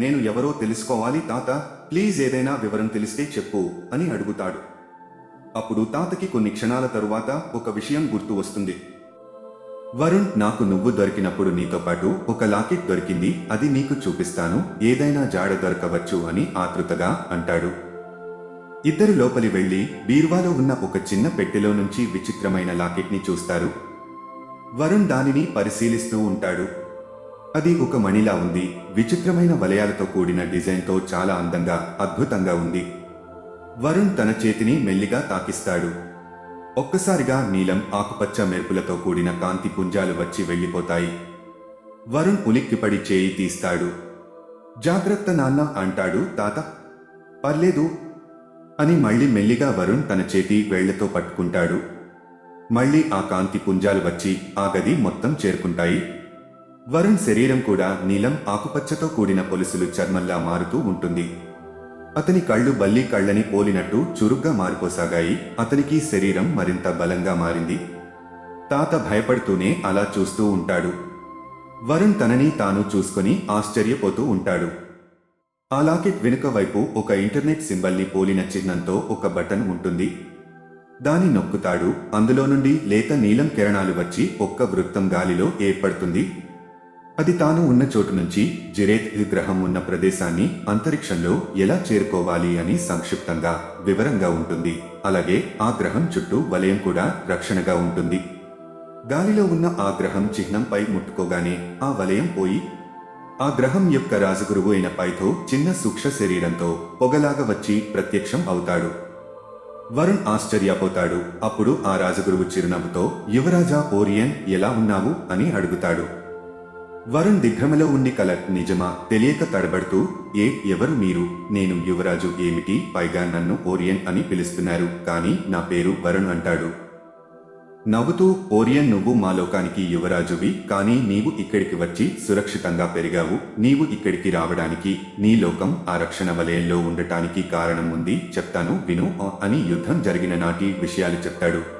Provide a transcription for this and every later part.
నేను ఎవరో తెలుసుకోవాలి తాత? ప్లీజ్ ఏదైనా వివరం తెలిస్తే చెప్పు అని అడుగుతాడు. అప్పుడు తాతకి కొన్ని క్షణాల తరువాత ఒక విషయం గుర్తు వస్తుంది. వరుణ్ నాకు నువ్వు దొరికినప్పుడు నీతో పాటు ఒక లాకెట్ దొరికింది అది నీకు చూపిస్తాను ఏదైనా జాడ దొరకవచ్చు అని ఆతృతగా అంటాడు. ఇద్దరు లోపలి వెళ్ళి బీర్వాలో ఉన్న ఒక చిన్న పెట్టెలో నుంచి విచిత్రమైన లాకెట్ని చూస్తారు. వరుణ్ దానిని పరిశీలిస్తూ ఉంటాడు. అది ఒక మణిలా ఉంది. విచిత్రమైన వలయాలతో కూడిన డిజైన్తో చాలా అందంగా అద్భుతంగా ఉంది. వరుణ్ తన చేతిని మెల్లిగా తాకిస్తాడు. ఒక్కసారిగా నీలం ఆకుపచ్చ మెరుపులతో కూడిన కాంతి పుంజాలు వచ్చి వెళ్ళిపోతాయి. వరుణ్ ఉలిక్కిపడి చేయి తీస్తాడు. జాగ్రత్త నాన్న అంటాడు తాత. పర్లేదు అని మళ్ళీ మెల్లిగా వరుణ్ తన చేతి వేళ్ళతో పట్టుకుంటాడు. మళ్ళీ ఆ కాంతి పుంజాలు వచ్చి ఆ గది మొత్తం చేరుకుంటాయి. వరుణ్ శరీరం కూడా నీలం ఆకుపచ్చతో కూడిన పొలుసులు చర్మంలా మారుతూ ఉంటుంది. అతని కళ్ళు బల్లి కళ్ళని పోలినట్టు చురుగ్గా మారిపోసాగాయి. అతనికి శరీరం మరింత బలంగా మారింది. తాత భయపడుతూనే అలా చూస్తూ ఉంటాడు. వరుణ్ తనని తాను చూసుకొని ఆశ్చర్యపోతూ ఉంటాడు. ఆ లాకెట్ వెనుక వైపు ఒక ఇంటర్నెట్ సింబల్ని పోలిన చిహ్నంతో ఒక బటన్ ఉంటుంది. దాని నొక్కుతాడు. అందులో నుండి లేత నీలం కిరణాలు వచ్చి ఒక్క వృత్తం గాలిలో ఏర్పడుతుంది. అది తాను ఉన్న చోటు నుంచి జిరేత్ గ్రహం ఉన్న ప్రదేశాన్ని అంతరిక్షంలో ఎలా చేరుకోవాలి అని సంక్షిప్తంగా వివరంగా ఉంటుంది. అలాగే ఆ గ్రహం చుట్టూ వలయం కూడా రక్షణగా ఉంటుంది. గాలిలో ఉన్న ఆ గ్రహం చిహ్నంపై ముట్టుకోగానే ఆ వలయం పోయి ఆ గ్రహం యొక్క రాజగురువు అయిన పైతో చిన్న సూక్ష్మ శరీరంతో పొగలాగా వచ్చి ప్రత్యక్షం అవుతాడు. వరుణ్ ఆశ్చర్యపోతాడు. అప్పుడు ఆ రాజగురువు చిరునవ్వుతో యువరాజా ఓరియన్ ఎలా ఉన్నావు? అని అడుగుతాడు. వరుణ్ దిగ్భ్రమలో ఉండి కల నిజమా? తెలియక తడబడుతూ ఏ ఎవరు మీరు? నేను యువరాజు ఏమిటి? పైగా నన్ను ఓరియన్ అని పిలుస్తున్నారు. కానీ నా పేరు వరుణ్ అంటాడు. నవ్వుతూ ఓరియన్ నువ్వు మా లోకానికి యువరాజువి. కానీ నీవు ఇక్కడికి వచ్చి సురక్షితంగా పెరిగావు. నీవు ఇక్కడికి రావడానికి నీ లోకం ఆరక్షణ వలయంలో ఉండటానికి కారణం ఉంది. చెప్తాను విను అని యుద్ధం జరిగిన నాటి విషయాలు చెప్తాడు.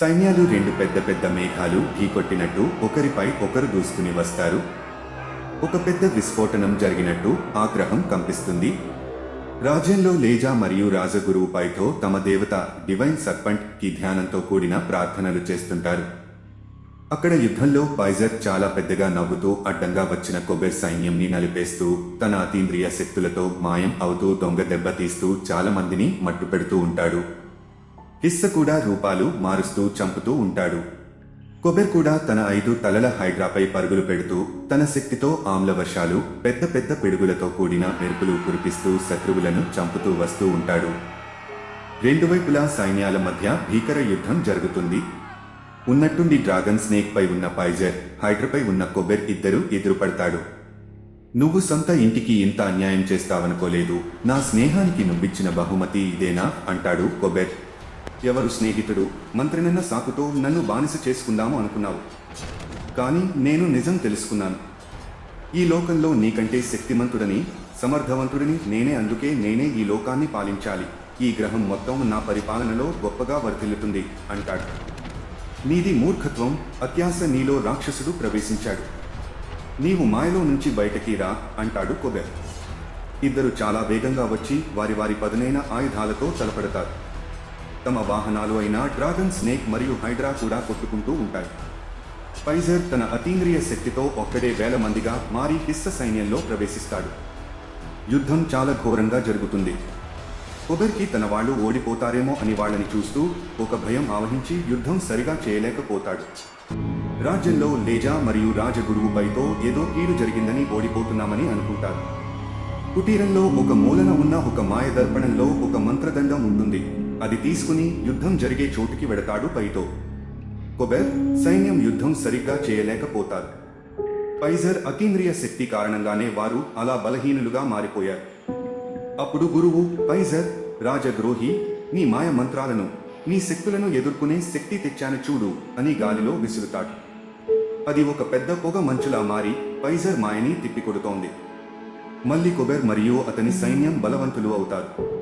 సైన్యాలు రెండు పెద్ద పెద్ద మేఘాలు ఢీకొట్టినట్టు ఒకరిపై ఒకరు దూసుకుని వస్తారు. ఒక పెద్ద విస్ఫోటనం జరిగినట్టు ఆగ్రహం కంపిస్తుంది. రాజ్యంలో లేజా మరియు రాజగురువు పైతో తమ దేవత డివైన్ సర్పంట్కి ధ్యానంతో కూడిన ప్రార్థనలు చేస్తుంటారు. అక్కడ యుద్ధంలో పైజర్ చాలా పెద్దగా నవ్వుతూ అడ్డంగా వచ్చిన కొబెర్ సైన్యంని నలిపేస్తూ తన అతీంద్రియ శక్తులతో మాయం అవుతూ దొంగ దెబ్బతీస్తూ చాలా మందిని మట్టుపెడుతూ ఉంటాడు. హిస్స కూడా రూపాలు మారుస్తూ చంపుతూ ఉంటాడు. కొబెర్ కూడా తన ఐదు తలల హైడ్రాపై పరుగులు పెడుతూ తన శక్తితో ఆమ్ల వర్షాలు పెద్ద పెద్ద పిడుగులతో కూడిన మెరుపులు కురిపిస్తూ శత్రువులను చంపుతూ వస్తూ ఉంటాడు. రెండు వైపులా సైన్యాల మధ్య భీకర యుద్ధం జరుగుతుంది. ఉన్నట్టుండి డ్రాగన్ స్నేక్ పై ఉన్న పైజర్ హైడ్రపై ఉన్న కొబెర్ ఇద్దరు ఎదురుపడతాడు. నువ్వు సొంత ఇంటికి ఇంత అన్యాయం చేస్తావనుకోలేదు. నా స్నేహానికి నువ్విచ్చిన బహుమతి ఇదేనా అంటాడు కొబెర్. ఎవరు స్నేహితుడు? మంత్రినన్న సాకుతో నన్ను బానిస చేసుకుందాము అనుకున్నావు. కానీ నేను నిజం తెలుసుకున్నాను. ఈ లోకంలో నీకంటే శక్తిమంతుడని సమర్థవంతుడిని నేనే అందుకే నేనే ఈ లోకాన్ని పాలించాలి. ఈ గ్రహం మొత్తం నా పరిపాలనలో గొప్పగా వర్ధిల్లుతుంది అంటాడు. నీది మూర్ఖత్వం అత్యాశ నీలో రాక్షసుడు ప్రవేశించాడు. నీవు మాయలో నుంచి బయటకి రా అంటాడు కొబెర్ ఇద్దరు చాలా వేగంగా వచ్చి వారి వారి పదునైన ఆయుధాలతో తలపడతారు. తమ వాహనాలు అయిన డ్రాగన్ స్నేక్ మరియు హైడ్రా కూడా కొట్టుకుంటూ ఉంటాయి. ఫైజర్ తన అతీంద్రియ శక్తితో ఒక్కడే వేల మందిగా మారి హిస్స సైన్యంలో ప్రవేశిస్తాడు. యుద్ధం చాలా ఘోరంగా జరుగుతుంది. కొబెర్కి తన వాళ్ళు ఓడిపోతారేమో అని వాళ్ళని చూస్తూ ఒక భయం ఆవహించి యుద్ధం సరిగా చేయలేకపోతాడు. రాజ్యంలో లేజా మరియు రాజగురువుపైతో ఏదో కీడు జరిగిందని ఓడిపోతున్నామని అనుకుంటారు. కుటీరంలో ఒక మూలన ఉన్న ఒక మాయ దర్పణంలో ఒక మంత్రదండం ఉంటుంది. అది తీసుకుని యుద్ధం జరిగే చోటుకి వెడతాడు పైతో. కొబెర్ సైన్యం యుద్ధం సరిగ్గా చేయలేకపోతారు. పైజర్ అతీంద్రియ శక్తి కారణంగానే వారు అలా బలహీనులుగా మారిపోయారు. అప్పుడు గురువు పైజర్ రాజద్రోహి నీ మాయ మంత్రాలను నీ శక్తులను ఎదుర్కొనే శక్తి తెచ్చాను చూడు అని గాలిలో విసురుతాడు. అది ఒక పెద్ద పొగ మంచులా మారి పైజర్ మాయని తిప్పికొడుతోంది. మళ్ళీ కొబెర్ మరియు అతని సైన్యం బలవంతులు అవుతారు.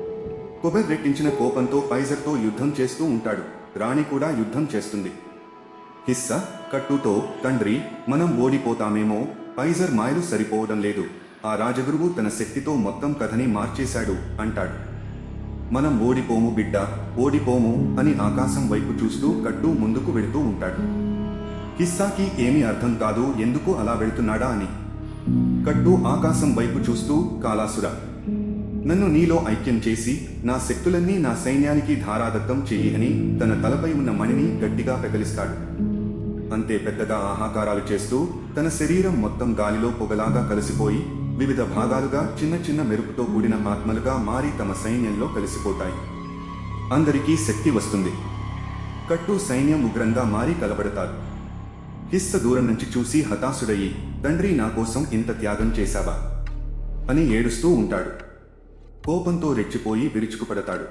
కుబెర్ రెట్టించిన కోపంతో పైజర్తో యుద్ధం చేస్తూ ఉంటాడు. రాణి కూడా యుద్ధం చేస్తుంది. హిస్స కట్టుతో తండ్రి మనం ఓడిపోతామేమో పైజర్ మాయలు సరిపోవడం లేదు. ఆ రాజగురువు తన శక్తితో మొత్తం కథని మార్చేశాడు అంటాడు. మనం ఓడిపోము బిడ్డ ఓడిపోము అని ఆకాశం వైపు చూస్తూ కట్టు ముందుకు వెళుతూ ఉంటాడు. హిస్సాకి ఏమీ అర్థం కాదు ఎందుకు అలా వెళుతున్నాడా అని. కట్టు ఆకాశం వైపు చూస్తూ కాలాసుర. నన్ను నీలో ఐక్యం చేసి నా శక్తులన్నీ నా సైన్యానికి ధారాదత్తం చెయ్యి అని తన తలపై ఉన్న మణిని గట్టిగా పెకలిస్తాడు అంతే పెద్దగా ఆహాకారాలు చేస్తూ తన శరీరం మొత్తం గాలిలో పొగలాగా కలిసిపోయి వివిధ భాగాలుగా చిన్న చిన్న మెరుపుతో కూడిన ఆత్మలుగా మారి తమ సైన్యంలో కలిసిపోతాయి. అందరికీ శక్తి వస్తుంది. కట్టు సైన్యం ఉగ్రంగా మారి కలబడతారు. హిస్స దూరం నుంచి చూసి హతాశుడయ్యి తండ్రి నా కోసం ఇంత త్యాగం చేశావా? అని ఏడుస్తూ ఉంటాడు. కోపంతో రెచ్చిపోయి విరుచుకుపడతాడు.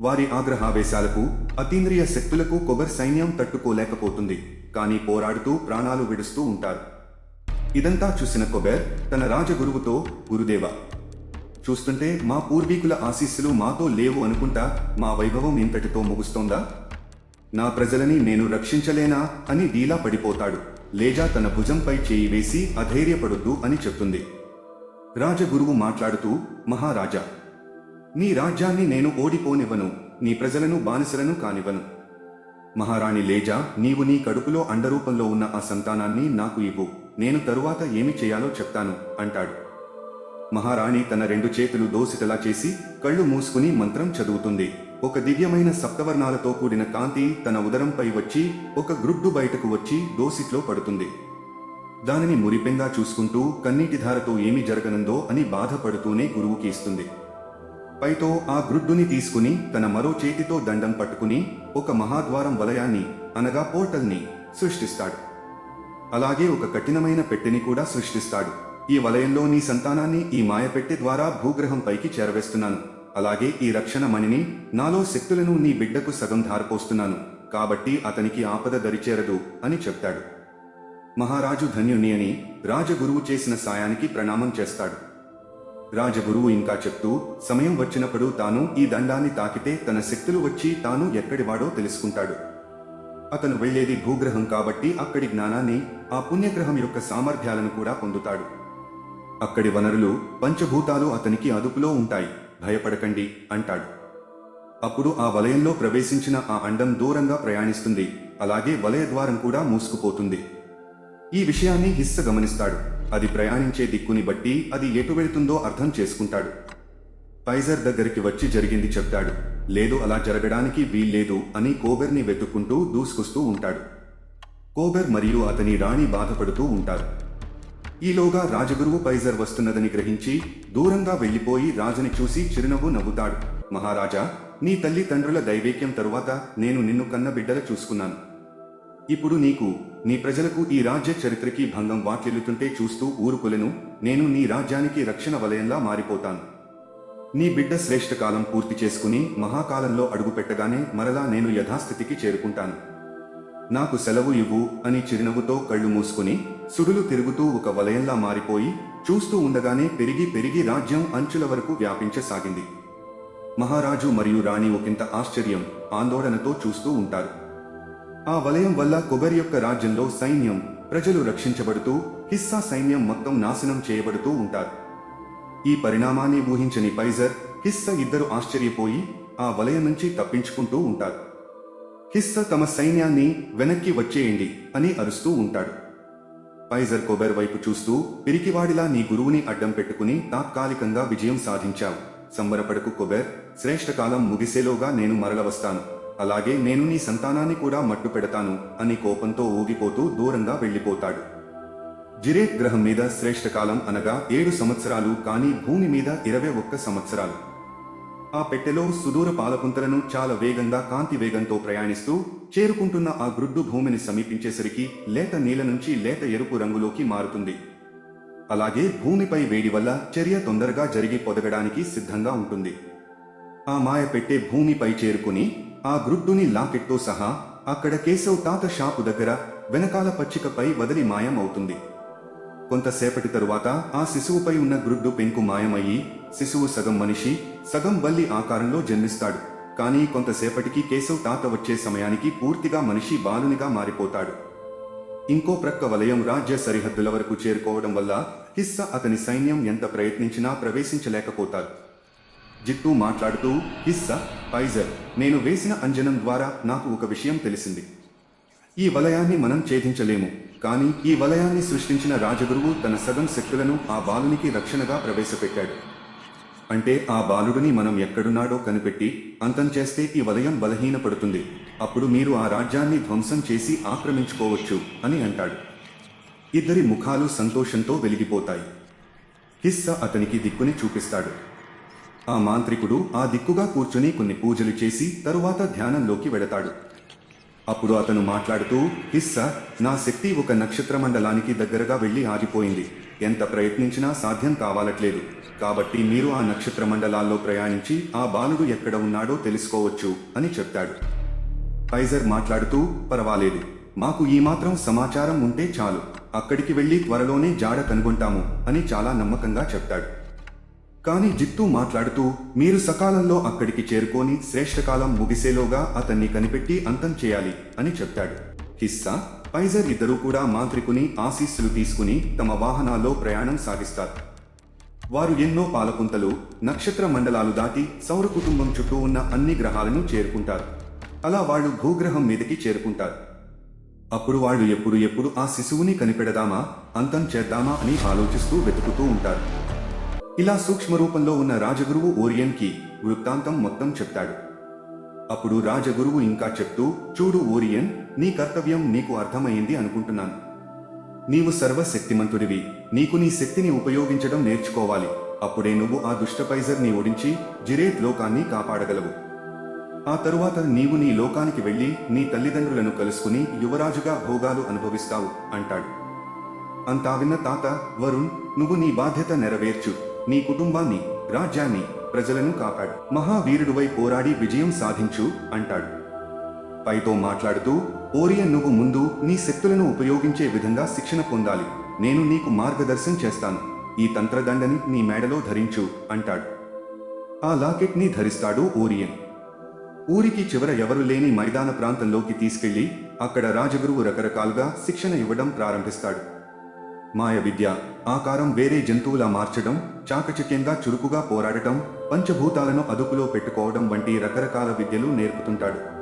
వారి ఆగ్రహావేశాలకు అతీంద్రియ శక్తులకు కొబర్ సైన్యం తట్టుకోలేకపోతుంది. కానీ పోరాడుతూ ప్రాణాలు విడుస్తూ ఉంటారు. ఇదంతా చూసిన కొబెర్ తన రాజగురువుతో గురుదేవ చూస్తుంటే మా పూర్వీకుల ఆశీస్సులు మాతో లేవు అనుకుంటా మా వైభవం ఇంతటితో ముగుస్తోందా? నా ప్రజలని నేను రక్షించలేనా? అని డీలా పడిపోతాడు. లేజా తన భుజంపై చేయి వేసి అధైర్యపడొద్దు అని చెప్తుంది. రాజగురువు మాట్లాడుతూ మహారాజా నీ రాజ్యాన్ని నేను ఓడిపోనివ్వను నీ ప్రజలను బానిసలను కానివ్వను. మహారాణి లేజా నీవు నీ కడుపులో అండరూపంలో ఉన్న ఆ సంతానాన్ని నాకు ఇవ్వు నేను తరువాత ఏమి చేయాలో చెప్తాను అంటాడు. మహారాణి తన రెండు చేతులు దోసిటలా చేసి కళ్ళు మూసుకుని మంత్రం చదువుతుంది. ఒక దివ్యమైన సప్తవర్ణాలతో కూడిన కాంతి తన ఉదరంపై వచ్చి ఒక గ్రుడ్డు బయటకు వచ్చి దోసిట్లో పడుతుంది. దానిని మురిపెంగా చూసుకుంటూ కన్నీటి ధారతో ఏమి జరగనుందో అని బాధపడుతూనే గురువుకి ఇస్తుంది పైతో ఆ గ్రుడ్డుని తీసుకుని తన మరో చేతితో దండం పట్టుకుని ఒక మహాద్వారం వలయాన్ని అనగా పోర్టల్ని సృష్టిస్తాడు. అలాగే ఒక కఠినమైన పెట్టెని కూడా సృష్టిస్తాడు. ఈ వలయంలో నీ సంతానాన్ని ఈ మాయపెట్టె ద్వారా భూగ్రహం పైకి చేరవేస్తున్నాను. అలాగే ఈ రక్షణ మణిని నాలో శక్తులను నీ బిడ్డకు సగం ధారపోస్తున్నాను. కాబట్టి అతనికి ఆపద దరిచేరదు అని చెప్తాడు. మహారాజు ధన్యుని అని రాజగురువు చేసిన సాయానికి ప్రణామం చేస్తాడు. రాజగురువు ఇంకా చెప్తూ సమయం వచ్చినప్పుడు తాను ఈ దండాన్ని తాకితే తన శక్తులు వచ్చి తాను ఎక్కడివాడో తెలుసుకుంటాడు. అతను వెళ్ళేది భూగ్రహం కాబట్టి అక్కడి జ్ఞానాన్ని ఆ పుణ్యగ్రహం యొక్క సామర్థ్యాలను కూడా పొందుతాడు. అక్కడి వనరులు పంచభూతాలు అతనికి అదుపులో ఉంటాయి. భయపడకండి అంటాడు. అప్పుడు ఆ వలయంలో ప్రవేశించిన ఆ అండం దూరంగా ప్రయాణిస్తుంది. అలాగే వలయ ద్వారం కూడా మూసుకుపోతుంది. ఈ విషయాన్ని హిస్స గమనిస్తాడు. అది ప్రయాణించే దిక్కుని బట్టి అది ఎటు వెళుతుందో అర్థం చేసుకుంటాడు. పైజర్ దగ్గరికి వచ్చి జరిగింది చెప్తాడు. లేదు అలా జరగడానికి వీల్లేదు అని కోబెర్ని వెతుక్కుంటూ దూసుకొస్తూ ఉంటాడు. కోబెర్ మరియు అతని రాణి బాధపడుతూ ఉంటారు. ఈలోగా రాజగురువు పైజర్ వస్తున్నదని గ్రహించి దూరంగా వెళ్ళిపోయి రాజుని చూసి చిరునవ్వు నవ్వుతాడు. మహారాజా నీ తల్లి తండ్రుల దైవేక్యం తరువాత నేను నిన్ను కన్న బిడ్డల చూసుకున్నాను. ఇప్పుడు నీకు నీ ప్రజలకు ఈ రాజ్య చరిత్రకి భంగం వాటిల్లుతుంటే చూస్తూ ఊరుకులను నేను నీ రాజ్యానికి రక్షణ వలయంలా మారిపోతాను. నీ బిడ్డ శ్రేష్ఠ కాలం పూర్తి చేసుకుని మహాకాలంలో అడుగుపెట్టగానే మరలా నేను యథాస్థితికి చేరుకుంటాను. నాకు సెలవు ఇవ్వు అని చిరునవ్వుతో కళ్ళు మూసుకుని సుడులు తిరుగుతూ ఒక వలయంలా మారిపోయి చూస్తూ ఉండగానే పెరిగి పెరిగి రాజ్యం అంచుల వరకు వ్యాపించసాగింది. మహారాజు మరియు రాణి ఒకంత ఆశ్చర్యం ఆందోళనతో చూస్తూ ఉంటారు. ఆ వలయం వల్ల కొబరి యొక్క రాజ్యంలో సైన్యం ప్రజలు రక్షించబడుతూ హిస్సా సైన్యం మొత్తం నాశనం చేయబడుతూ ఉంటారు. ఈ పరిణామాన్ని ఊహించని పైజర్ హిస్స ఇద్దరు ఆశ్చర్యపోయి ఆ వలయం నుంచి తప్పించుకుంటూ ఉంటారు. హిస్స తమ సైన్యాన్ని వెనక్కి వచ్చేయండి అని అరుస్తూ ఉంటాడు. పైజర్ కొబెర్ వైపు చూస్తూ పిరికివాడిలా నీ గురువుని అడ్డం పెట్టుకుని తాత్కాలికంగా విజయం సాధించావు. సంబరపడకు కొబెర్ శ్రేష్టకాలం ముగిసేలోగా నేను మరల వస్తాను. అలాగే నేను నీ సంతానాన్ని కూడా మట్టు పెడతాను అని కోపంతో ఊగిపోతూ దూరంగా వెళ్ళిపోతాడు. జిరేట్ గ్రహం మీద శ్రేష్టకాలం అనగా ఏడు సంవత్సరాలు కానీ భూమి మీద ఇరవై ఒక్క సంవత్సరాలు. ఆ పెట్టెలో సుదూర పాలపుంతలను చాలా వేగంగా కాంతి వేగంతో ప్రయాణిస్తూ చేరుకుంటున్న ఆ గ్రుడ్డు భూమిని సమీపించేసరికి లేత నీల నుంచి లేత ఎరుపు రంగులోకి మారుతుంది. అలాగే భూమిపై వేడి వల్ల చర్య తొందరగా జరిగి పొదగడానికి సిద్ధంగా ఉంటుంది. ఆ మాయ పెట్టే భూమిపై చేరుకుని ఆ గ్రుడ్డుని లాకెట్తో సహా అక్కడ కేశవ్ తాత షాపు దగ్గర వెనకాల పచ్చికపై వదిలి మాయం అవుతుంది కొంతసేపటి తరువాత ఆ శిశువుపై ఉన్న గ్రుడ్డు పెంకు మాయమయ్యి శిశువు సగం మనిషి సగం బల్లి ఆకారంలో జన్మిస్తాడు. కానీ కొంతసేపటికి కేశవ్ తాత వచ్చే సమయానికి పూర్తిగా మనిషి బాలునిగా మారిపోతాడు. ఇంకో ప్రక్క వలయం రాజ్య సరిహద్దుల వరకు చేరుకోవడం వల్ల హిస్స అతని సైన్యం ఎంత ప్రయత్నించినా ప్రవేశించలేకపోతారు. జిట్టు మాట్లాడుతూ హిస్సా పైజర్ నేను వేసిన అంజనం ద్వారా నాకు ఒక విషయం తెలిసింది. ఈ వలయాన్ని మనం ఛేదించలేము కానీ ఈ వలయాన్ని సృష్టించిన రాజగురువు తన సగం శక్తులను ఆ బాలునికి రక్షణగా ప్రవేశపెట్టాడు. అంటే ఆ బాలుడిని మనం ఎక్కడున్నాడో కనిపెట్టి అంతం చేస్తే ఈ వలయం బలహీనపడుతుంది. అప్పుడు మీరు ఆ రాజ్యాన్ని ధ్వంసం చేసి ఆక్రమించుకోవచ్చు అని అంటాడు. ఇద్దరి ముఖాలు సంతోషంతో వెలిగిపోతాయి. హిస్స అతనికి దిక్కుని చూపిస్తాడు. ఆ మాంత్రికుడు ఆ దిక్కుగా కూర్చుని కొన్ని పూజలు చేసి తరువాత ధ్యానంలోకి వెడతాడు అప్పుడు అతను మాట్లాడుతూ హిస్స నా శక్తి ఒక నక్షత్ర మండలానికి దగ్గరగా వెళ్ళి ఆగిపోయింది. ఎంత ప్రయత్నించినా సాధ్యం కావాలట్లేదు. కాబట్టి మీరు ఆ నక్షత్ర మండలాల్లో ప్రయాణించి ఆ బాలుడు ఎక్కడ ఉన్నాడో తెలుసుకోవచ్చు అని చెప్తాడు. ఫైజర్ మాట్లాడుతూ పర్వాలేదు. మాకు ఈ మాత్రం సమాచారం ఉంటే చాలు. అక్కడికి వెళ్ళి త్వరలోనే జాడ కనుగొంటాము అని చాలా నమ్మకంగా చెప్తాడు. కానీ జిత్తు మాట్లాడుతూ మీరు సకాలంలో అక్కడికి చేరుకొని శ్రేష్టకాలం ముగిసేలోగా అతన్ని కనిపెట్టి అంతం చేయాలి అని చెప్తాడు హిస్సా పైజర్ ఇద్దరూ కూడా మాంత్రికుని ఆశీస్సులు తీసుకుని తమ వాహనాల్లో ప్రయాణం సాగిస్తారు. వారు ఎన్నో పాలపుంతలు నక్షత్ర మండలాలు దాటి సౌర కుటుంబం చుట్టూ ఉన్న అన్ని గ్రహాలను చేరుకుంటారు. అలా వాళ్ళు భూగ్రహం మీదకి చేరుకుంటారు. అప్పుడు వాళ్ళు ఎప్పుడు ఎప్పుడు ఆ శిశువుని కనిపెడదామా అంతం చేద్దామా అని ఆలోచిస్తూ వెతుకుతూ ఉంటారు. ఇలా సూక్ష్మ రూపంలో ఉన్న రాజగురువు ఓరియన్కి వృత్తాంతం మొత్తం చెప్తాడు. అప్పుడు రాజగురువు ఇంకా చెప్తూ చూడు ఓరియన్ నీ కర్తవ్యం నీకు అర్థమైంది అనుకుంటున్నాను. నీవు సర్వశక్తిమంతుడివి నీకు నీ శక్తిని ఉపయోగించడం నేర్చుకోవాలి. అప్పుడే నువ్వు ఆ దుష్టపైజర్ని ఓడించి జిరేత్ లోకాన్ని కాపాడగలవు. ఆ తరువాత నీవు నీ లోకానికి వెళ్ళి నీ తల్లిదండ్రులను కలుసుకుని యువరాజుగా భోగాలు అనుభవిస్తావు అంటాడు. అంతా విన్న తాత వరుణ్ నువ్వు నీ బాధ్యత నెరవేర్చు. నీ కుటుంబాన్ని రాజ్యాన్ని ప్రజలను కాపాడు. మహావీరుడివై పోరాడి విజయం సాధించు అంటాడు. పైతో మాట్లాడుతూ ఓరియన్ నువ్వు ముందు నీ శక్తులను ఉపయోగించే విధంగా శిక్షణ పొందాలి. నేను నీకు మార్గదర్శనం చేస్తాను. ఈ తంత్రదండని నీ మేడలో ధరించు అంటాడు. ఆ లాకెట్ని ధరిస్తాడు ఓరియన్. ఊరికి చివర ఎవరు లేని మైదాన ప్రాంతంలోకి తీసుకెళ్ళి అక్కడ రాజగురువు రకరకాలుగా శిక్షణ ఇవ్వడం ప్రారంభిస్తాడు. మాయ విద్య ఆకారం వేరే జంతువులా మార్చడం చాకచక్యంగా చురుకుగా పోరాడటం పంచభూతాలను అదుపులో పెట్టుకోవడం వంటి రకరకాల విద్యలు నేర్పుతుంటాడు.